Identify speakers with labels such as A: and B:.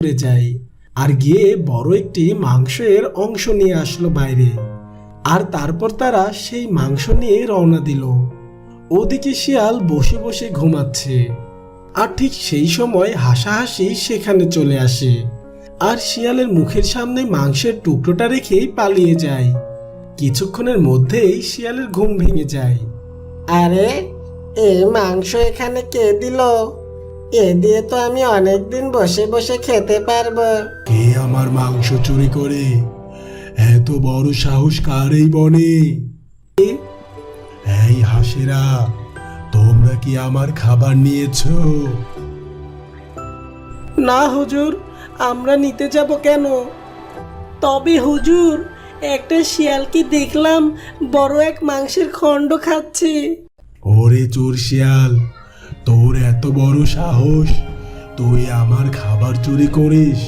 A: করে যায় আর গিয়ে বড় একটি মাংসের অংশ নিয়ে আসলো বাইরে। আর তারপর তারা সেই মাংস নিয়ে রওনা দিল। ওদিকে শিয়াল বসে বসে ঘুমাচ্ছে। আর ঠিক সেই সময় হাসাহাসি সেখানে চলে আসে। আর শিয়ালের মুখের সামনে মাংসের টুকরোটা রেখেই পালিয়ে যায়। কিছুক্ষণের মধ্যেই শিয়ালের ঘুম ভেঙে যায়।
B: আরে এই মাংস এখানে কে দিল? এ দিয়ে তো আমি অনেকদিন বসে বসে খেতে পারব।
A: কে আমার মাংস চুরি করে? এত বড় সাহস কার এই বনে? এই হাসেরা তোমরা কি আমার খাবার নিয়েছো? না হুজুর আমরা নিতে যাব কেন?
C: তবে হুজুর একটা শিয়ালকে দেখলাম বড় এক মাংসের খণ্ড খাচ্ছে।
A: ওরে চোর শিয়াল তোর এত বড় সাহস তুই আমার খাবার চুরি করিস।